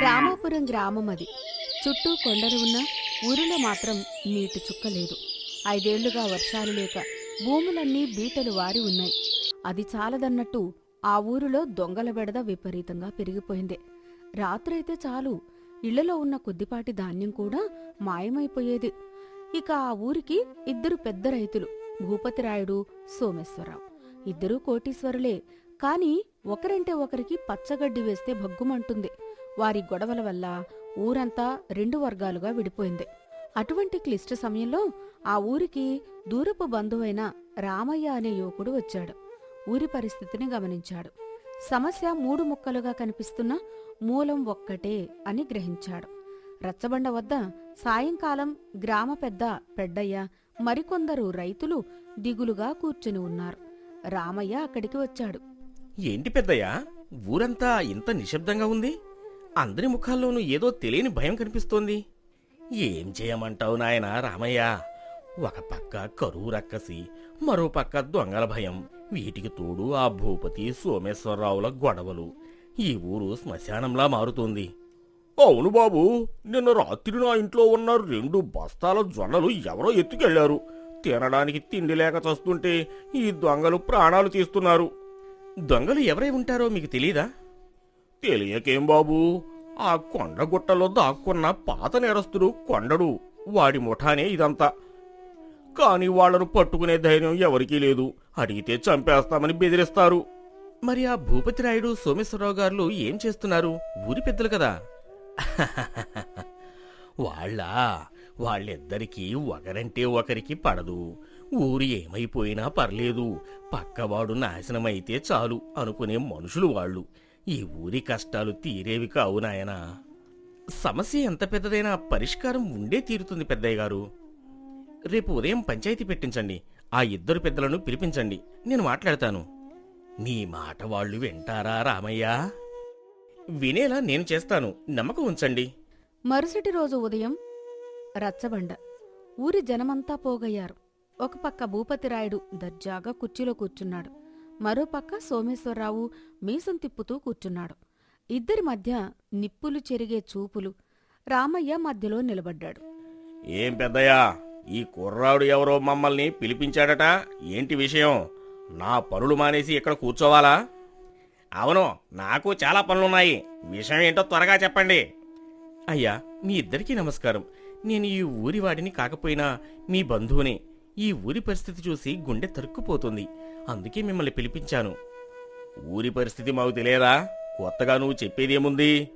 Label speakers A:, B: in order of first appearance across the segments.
A: రామాపురం గ్రామం అది. చుట్టూ కొండలు ఉన్న ఊరిలో మాత్రం నీటి చుక్క లేదు. ఐదేళ్ళుగా వర్షాలు లేక భూములన్నీ బీటలు వారి ఉన్నాయి. అది చాలదన్నట్టు ఆ ఊరిలో దొంగల బెడద విపరీతంగా పెరిగిపోయింది. రాత్రైతే చాలు ఇళ్ళలో ఉన్న కొద్దిపాటి ధాన్యం కూడా మాయమైపోయేది. ఇక ఆ ఊరికి ఇద్దరు పెద్ద రైతులు భూపతిరాయుడు సోమేశ్వరరావు. ఇద్దరూ కోటీశ్వరులే. కాని ఒకరంటే ఒకరికి పచ్చగడ్డి వేస్తే భగ్గుమంటుంది. వారి గొడవల వల్ల ఊరంతా రెండు వర్గాలుగా విడిపోయింది. అటువంటి క్లిష్ట సమయంలో ఆ ఊరికి దూరపు బంధువైన రామయ్య అనే యువకుడు వచ్చాడు. ఊరి పరిస్థితిని గమనించాడు. సమస్య మూడు ముక్కలుగా కనిపిస్తున్న మూలం ఒక్కటే అని గ్రహించాడు. రచ్చబండ వద్ద సాయంకాలం గ్రామ పెద్ద పెడ్డయ్య మరికొందరు రైతులు దిగులుగా కూర్చుని ఉన్నారు. రామయ్య అక్కడికి వచ్చాడు.
B: ఏంటి పెద్దయ్యా? ఊరంతా ఇంత నిశ్శబ్దంగా ఉంది. అందరి ముఖాల్లోనూ ఏదో తెలియని భయం కనిపిస్తోంది. ఏం చేయమంటావు నాయనా రామయ్య? ఒక పక్క కరువు రక్కసి మరో పక్క దొంగల భయం. వీటికి తోడు ఆ భూపతి సోమేశ్వరరావుల గొడవలు. ఈ ఊరు శ్మశానంలా మారుతోంది. అవును బాబు నిన్న రాత్రి నా ఇంట్లో ఉన్న రెండు బస్తాల జొన్నలు ఎవరో ఎత్తుకెళ్ళారు. తినడానికి తిండి లేక చస్తుంటే ఈ దొంగలు ప్రాణాలు తీస్తున్నారు. దొంగలు ఎవరై ఉంటారో మీకు తెలీదా? తెలియకేం బాబు? ఆ కొండ గుట్టలో దాక్కున్న పాత నేరస్తుడు కొండడు. వాడి ముఠానే ఇదంతా. కాని వాళ్ళను పట్టుకునే ధైర్యం ఎవరికీ లేదు. అడిగితే చంపేస్తామని బెదిరిస్తారు. మరి ఆ భూపతి రాయుడు సోమేశ్వరరావు గారు ఏం చేస్తున్నారు? ఊరి పెద్దలు కదా. వాళ్ళ వాళ్ళిద్దరికీ ఒకరంటే ఒకరికి పడదు. ఊరు ఏమైపోయినా పర్లేదు. పక్కవాడు నాశనమైతే చాలు అనుకునే మనుషులు వాళ్ళు. ఈ ఊరి కష్టాలు తీరేవి కావు నాయనా. సమస్య ఎంత పెద్దదైనా పరిష్కారం ఉండే తీరుతుంది పెద్దయ్య గారు. రేపు ఉదయం పంచాయతీ పెట్టించండి. ఆ ఇద్దరు పెద్దలను పిలిపించండి. నేను మాట్లాడతాను. నీ మాట వాళ్ళు వింటారా రామయ్య? వినేలా నేను చేస్తాను. నమ్మకం ఉంచండి.
A: మరుసటి రోజు ఉదయం రచ్చబండ. ఊరి జనమంతా పోగయ్యారు. ఒక పక్క భూపతిరాయుడు దర్జాగా కుర్చీలో కూర్చున్నాడు. మరో పక్క సోమేశ్వరరావు మీసం తిప్పుతూ కూర్చున్నాడు. ఇద్దరి మధ్య నిప్పులు చెరిగే చూపులు రామయ్య మధ్యలో నిలబడ్డాడు.
B: ఏం పెద్దయ్యా ఈ కుర్రాడు ఎవరో మమ్మల్ని పిలిపించాడట? ఏంటి విషయం? నా పనులు మానేసి ఇక్కడ కూర్చోవాలా? అవును నాకు చాలా పనులున్నాయి. విషయం ఏంటో త్వరగా చెప్పండి. అయ్యా మీ ఇద్దరికీ నమస్కారం. నేను ఈ ఊరి వాడిని కాకపోయినా మీ బంధువునే. ఈ ఊరి పరిస్థితి చూసి గుండె తరుక్కుపోతుంది. అందుకే మిమ్మల్ని పిలిపించాను. ఊరి పరిస్థితి మాకు తెలియదా? కొత్తగా నువ్వు చెప్పేదేముంది?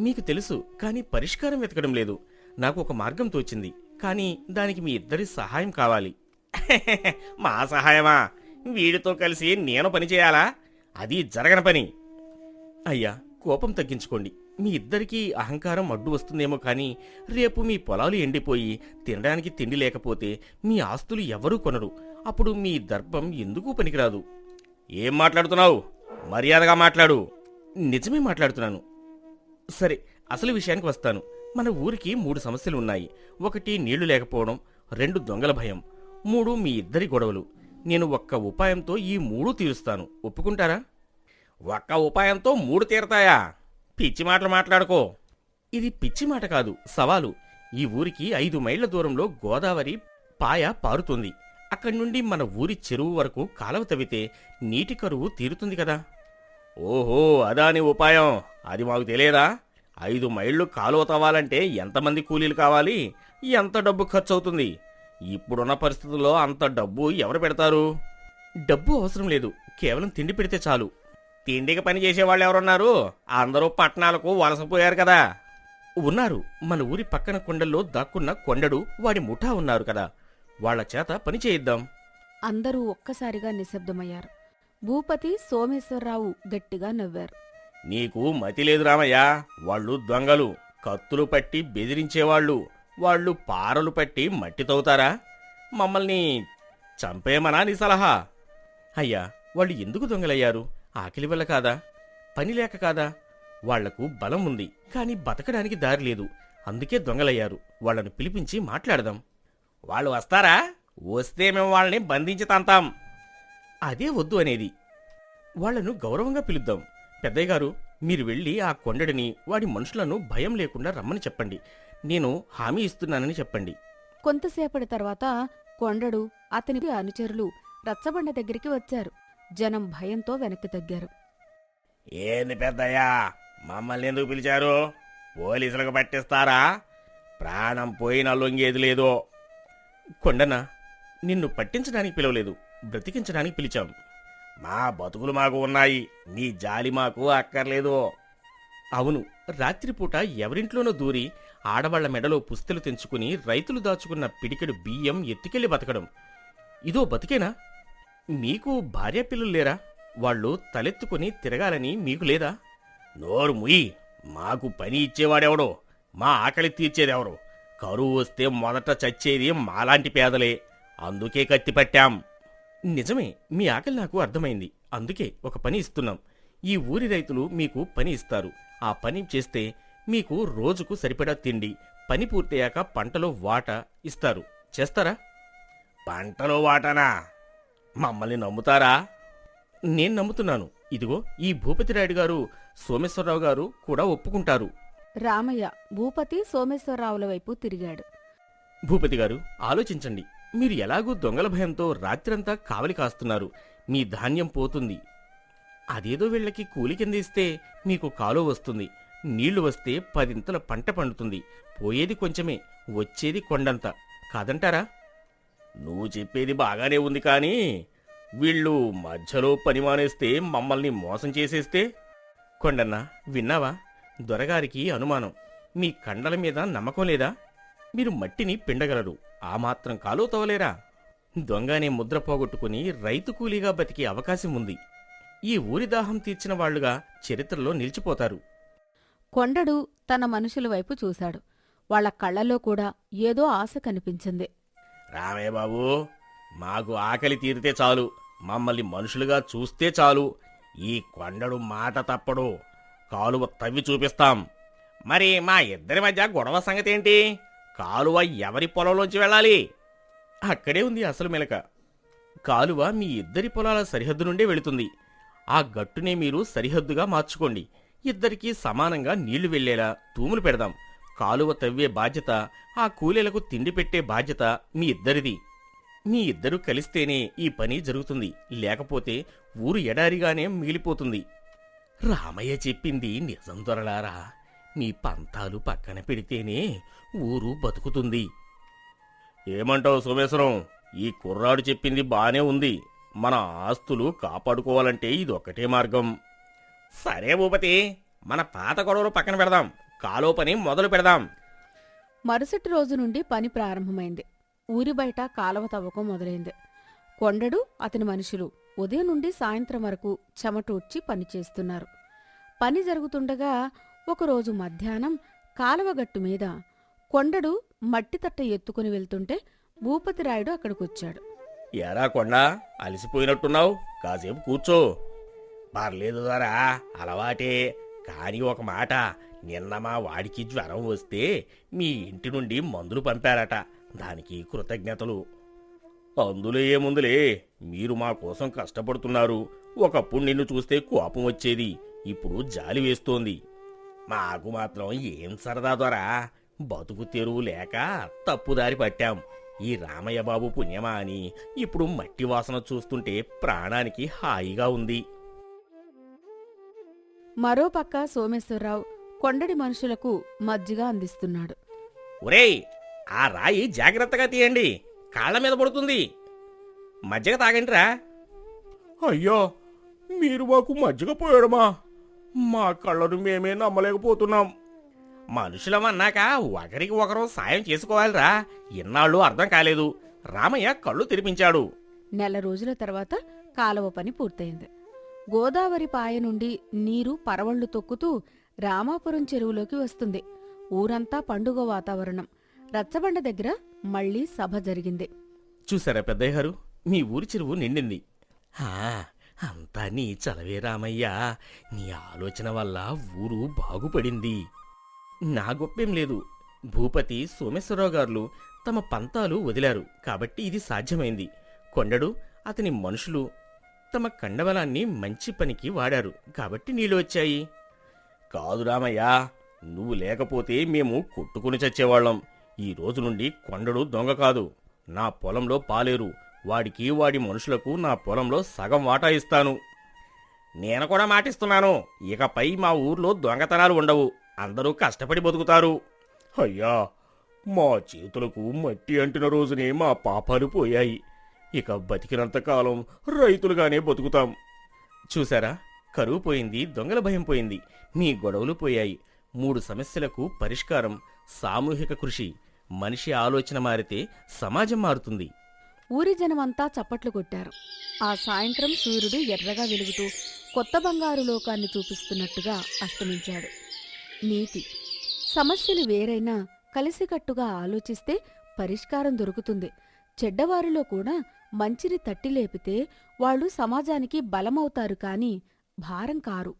B: మీకు తెలుసు కానీ పరిష్కారం వెతకడం లేదు. నాకు ఒక మార్గం తోచింది కానీ దానికి మీ ఇద్దరి సహాయం కావాలి. మా సహాయమా? వీడితో కలిసి నేను పని చేయాలా? అది జరగని పని. అయ్యా కోపం తగ్గించుకోండి. మీ ఇద్దరికీ అహంకారం అడ్డు వస్తుందేమో కానీ రేపు మీ పొలాలు ఎండిపోయి తినడానికి తిండి లేకపోతే మీ ఆస్తులు ఎవరూ కొనరు. అప్పుడు మీ దర్పం ఎందుకు పనికిరాదు? ఏం మాట్లాడుతున్నావు? మర్యాదగా మాట్లాడు. నిజమే మాట్లాడుతున్నాను. సరే అసలు విషయానికి వస్తాను. మన ఊరికి మూడు సమస్యలు ఉన్నాయి ఒకటి నీళ్ళు లేకపోవడం రెండు దొంగల భయం మూడు మీ ఇద్దరి గొడవలు. నేను ఒక్క ఉపాయంతో ఈ మూడు తీరుస్తాను. ఒప్పుకుంటారా? ఒక్క ఉపాయంతో మూడు తీరతాయా? పిచ్చి మాటలు మాట్లాడుకో. ఇది పిచ్చి మాట కాదు సవాలు. ఈ ఊరికి ఐదు మైళ్ళ దూరంలో గోదావరి పాయ పారుతుంది. అక్కడి నుండి మన ఊరి చెరువు వరకు కాలవ తవ్వితే నీటి కరువు తీరుతుంది కదా. ఓహో అదాని ఉపాయం. అది మాకు తెలియదా? ఐదు మైళ్ళు కాలువ తవ్వాలంటే ఎంతమంది కూలీలు కావాలి? ఎంత డబ్బు ఖర్చు అవుతుంది ఇప్పుడున్న పరిస్థితుల్లో అంత డబ్బు ఎవరు పెడతారు? డబ్బు అవసరం లేదు. కేవలం తిండి పెడితే చాలు. తిండికి పని చేసేవాళ్ళు ఎవరున్నారు? అందరూ పట్టణాలకు వలసపోయారు కదా. ఉన్నారు. మన ఊరి పక్కన కొండల్లో దాక్కున్న కొండడు వాడి ముఠా ఉన్నారు కదా. వాళ్ళ చేత పని చేయిద్దాం.
A: అందరూ ఒక్కసారిగా నిశ్శబ్దమయ్యారు. భూపతి సోమేశ్వరరావు గట్టిగా నవ్వారు.
B: నీకు మతి లేదు రామయ్య. వాళ్ళు దొంగలు. కత్తులు పట్టి బెదిరించేవాళ్ళు. వాళ్ళు పారలు పట్టి మట్టి తవ్వుతారా? మమ్మల్ని చంపేమనా నీ సలహా? అయ్యా వాళ్ళు ఎందుకు దొంగలయ్యారు? ఆకలి వల్ల కాదా? పని లేక కాదా? వాళ్ళకు బలం ఉంది కానీ బతకడానికి దారి లేదు. అందుకే దొంగలయ్యారు. వాళ్ళను పిలిపించి మాట్లాడదాం. వాళ్ళు వస్తారా? వస్తే మేము వాళ్ళని బంధించి తంతాం. అదే వద్దు అనేది. వాళ్ళను గౌరవంగా పిలుద్దాం. పెద్దయ్య గారు మీరు వెళ్ళి ఆ కొండడిని వాడి మనుషులను భయం లేకుండా రమ్మని చెప్పండి. నేను హామీ ఇస్తున్నానని చెప్పండి.
A: కొంతసేపటి తర్వాత కొండడు అతని అనుచరులు రచ్చబండ దగ్గరికి వచ్చారు. జనం భయంతో వెనక్కి తగ్గారు.
B: ఏంది పెద్దయ్యా? మమ్మల్ని ఎందుకు పిలిచారు? పోలీసులకు పట్టిస్తారా? ప్రాణం పోయినా లొంగేది లేదో. కొండన నిన్ను పట్టించడానికి పిలవలేదు. బ్రతికించడానికి పిలిచాం. మా బతుకులు మాకు ఉన్నాయి. నీ జాలి మాకు అక్కర్లేదు. అవును రాత్రిపూట ఎవరింట్లోనో దూరి ఆడవాళ్ళ మెడలో పుస్తెలు తెంచుకుని రైతులు దాచుకున్న పిడికెడు బియ్యం ఎత్తుకెళ్ళి బతకడం. ఇదో బతికేనా? మీకు భార్య పిల్లలు లేరా? వాళ్ళు తలెత్తుకుని తిరగాలని మీకు లేదా? నోరు ముయి మాకు పని ఇచ్చేవాడెవడో? మా ఆకలి తీర్చేదెవరు? కరువు వస్తే మొదట చచ్చేది మాలాంటి పేదలే. అందుకే కత్తి పట్టాం. నిజమే మీ ఆకలి నాకు అర్థమైంది. అందుకే ఒక పని ఇస్తున్నాం. ఈ ఊరి రైతులు మీకు పని ఇస్తారు. ఆ పని చేస్తే మీకు రోజుకు సరిపడా తిండి పని పూర్తయ్యాక పంటలో వాటా ఇస్తారు. చేస్తారా? పంటలో వాటానా? మమ్మల్ని నమ్ముతారా? నేను నమ్ముతున్నాను. ఇదిగో ఈ భూపతిరాయుడు గారు సోమేశ్వరరావు గారు కూడా ఒప్పుకుంటారు.
A: రామయ్య భూపతి సోమేశ్వరరావుల వైపు తిరిగాడు.
B: భూపతి గారు ఆలోచించండి. మీరు ఎలాగూ దొంగల భయంతో రాత్రంతా కావలి కాస్తున్నారు. మీ ధాన్యం పోతుంది. అదేదో వీళ్ళకి కూలి కింద ఇస్తే మీకు కాలో వస్తుంది. నీళ్ళు వస్తే పదింతల పంట పండుతుంది. పోయేది కొంచెమే వచ్చేది కొండంత. కాదంటారా? నువ్వు చెప్పేది బాగానే ఉంది కానీ వీళ్ళు మధ్యలో పని మానేస్తే మమ్మల్ని మోసం చేసేస్తే? కొండన్న విన్నావా? దొరగారికి అనుమానం. మీ కండల మీద నమ్మకం లేదా? మీరు మట్టిని పిండగలరు. ఆ మాత్రం కాలో తవ్వలేరా దొంగనే ముద్ర పోగొట్టుకుని రైతు కూలీగా బతికే అవకాశం ఉంది. ఈ ఊరి దాహం తీర్చిన వాళ్ళుగా చరిత్రలో నిలిచిపోతారు.
A: కొండడు తన మనుషుల వైపు చూశాడు. వాళ్ళ కళ్ళలో కూడా ఏదో ఆశ కనిపించింది.
B: రామే బాబు మాకు ఆకలి తీరితే చాలు. మమ్మల్ని మనుషులుగా చూస్తే చాలు. ఈ కొండడు మాట తప్పడు. కాలువ తవ్వి చూపిస్తాం. మరి మా ఇద్దరి మధ్య గొడవ సంగతి ఏంటి కాలువ ఎవరి పొలంలోంచి వెళ్ళాలి? అక్కడే ఉంది అసలు మెలక. కాలువ మీ ఇద్దరి పొలాల సరిహద్దు నుండే వెళుతుంది. ఆ గట్టునే మీరు సరిహద్దుగా మార్చుకోండి. ఇద్దరికీ సమానంగా నీళ్ళు వెళ్ళేలా తూములు పెడదాం. కాలువ తవ్వే బాధ్యత ఆ కూలీలకు తిండి పెట్టే బాధ్యత మీ ఇద్దరిది. మీ ఇద్దరు కలిస్తేనే ఈ పని జరుగుతుంది. లేకపోతే ఊరు ఎడారిగానే మిగిలిపోతుంది. రామయ్య చెప్పింది నిజం దొరలారా? మీ పంతాలు పక్కన పెడితేనే ఊరు బతుకుతుంది. ఏమంటావు సోమేశ్వరం? ఈ కుర్రాడు చెప్పింది బానే ఉంది. మన ఆస్తులు కాపాడుకోవాలంటే ఇదొక్కటే మార్గం. సరే భూపతి మన పాత గొడవలు పక్కన పెడదాం. కాలో పని మొదలు పెడదాం.
A: మరుసటి రోజు నుండి పని ప్రారంభమైంది. ఊరి బయట కాలవ తవ్వకం మొదలైంది. కొండడు అతని మనుషులు ఉదయం నుండి సాయంత్రం వరకు చెమటూడ్చి పనిచేస్తున్నారు పని జరుగుతుండగా ఒకరోజు మధ్యాహ్నం కాలువగట్టు మీద కొండడు మట్టి తట్ట ఎత్తుకుని వెళ్తుంటే భూపతిరాయుడు అక్కడికొచ్చాడు.
B: ఎరా కొండా అలసిపోయినట్టున్నావు. కాసేపు కూర్చో. పర్లేదు దొరా అలవాటే. కాని ఒక మాట నిన్న మా వాడికి జ్వరం వస్తే మీ ఇంటి నుండి మందులు పంపారట. దానికి కృతజ్ఞతలు. అందులో ఏముందులే? మీరు మా కోసం కష్టపడుతున్నారు. ఒకప్పుడు నిన్ను చూస్తే కోపం వచ్చేది. ఇప్పుడు జాలి వేస్తోంది. మాకు మాత్రం ఏం సరదా దొరా? బతుకు తెరువు లేక తప్పుదారి పట్టాం. ఈ రామయ్య బాబు పుణ్యమా అని ఇప్పుడు మట్టి వాసన చూస్తుంటే ప్రాణానికి హాయిగా ఉంది.
A: మరోపక్క సోమేశ్వరరావు కొండడి మనుషులకు మజ్జిగ అందిస్తున్నాడు.
B: ఒరేయ్ ఆ రాయి జాగ్రత్తగా తీయండి. కాళ్ళ మీద పడుతుంది. మజ్జిగ తాగండిరా. అయ్యో మీరు మాకు మజ్జిగ పోయడమా? మా కళ్ళను మేమే నమ్మలేకపోతున్నాం. మనుషులమన్నాక ఒకరికి ఒకరు సాయం చేసుకోవాలిరా. ఇన్నాళ్ళు అర్థం కాలేదు. రామయ్య కళ్ళు తెరిపించాడు.
A: నెల రోజుల తర్వాత కాలువ పని పూర్తయింది. గోదావరి పాయ నుండి నీరు పరవళ్ళు తొక్కుతూ రామాపురం చెరువులోకి వస్తుంది. ఊరంతా పండుగ వాతావరణం. రచ్చబండ దగ్గర మళ్ళీ సభ జరిగింది.
B: చూసారా పెద్దయ్య గారు మీ ఊరి చెరువు నిండింది. హా, అంతా నీ చలవే రామయ్య. నీ ఆలోచన వల్ల ఊరు బాగుపడింది. నా గొప్పేం లేదు. భూపతి సోమేశ్వరరావు గారు తమ పంతాలు వదిలారు. కాబట్టి ఇది సాధ్యమైంది. కొండడు అతని మనుషులు తమ కండబలాన్ని మంచి పనికి వాడారు. కాబట్టి నీళ్ళు వచ్చాయి. కాదు రామయ్య నువ్వు లేకపోతే మేము కొట్టుకుని చచ్చేవాళ్ళం. ఈ రోజు నుండి కొండడు దొంగ కాదు. నా పొలంలో పాలేరు. వాడికి వాడి మనుషులకు నా పొలంలో సగం వాటా ఇస్తాను. నేను కూడా మాటిస్తున్నాను. ఇకపై మా ఊర్లో దొంగతనాలు ఉండవు. అందరూ కష్టపడి బతుకుతారు. అయ్యా మా చేతులకు మట్టి అంటిన రోజునే మా పాపాలు పోయాయి. ఇక బతికినంత కాలం రైతులుగానే బతుకుతాం. చూసారా కరువు పోయింది దొంగల భయం పోయింది. మీ గొడవలు పోయాయి. మూడు సమస్యలకు పరిష్కారం సామూహిక కృషి. మనిషి ఆలోచన మారితే సమాజం మారుతుంది.
A: ఊరి జనమంతా చప్పట్లు కొట్టారు. ఆ సాయంత్రం సూర్యుడు ఎర్రగా వెలుగుతూ కొత్త బంగారు లోకాన్ని చూపిస్తున్నట్టుగా అస్తమించాడు. నీతి. సమస్యలు వేరైనా కలిసికట్టుగా ఆలోచిస్తే పరిష్కారం దొరుకుతుంది. చెడ్డవారిలో కూడా మంచిని తట్టి లేపితే వాళ్ళు సమాజానికి బలమవుతారు కానీ భారం కారు.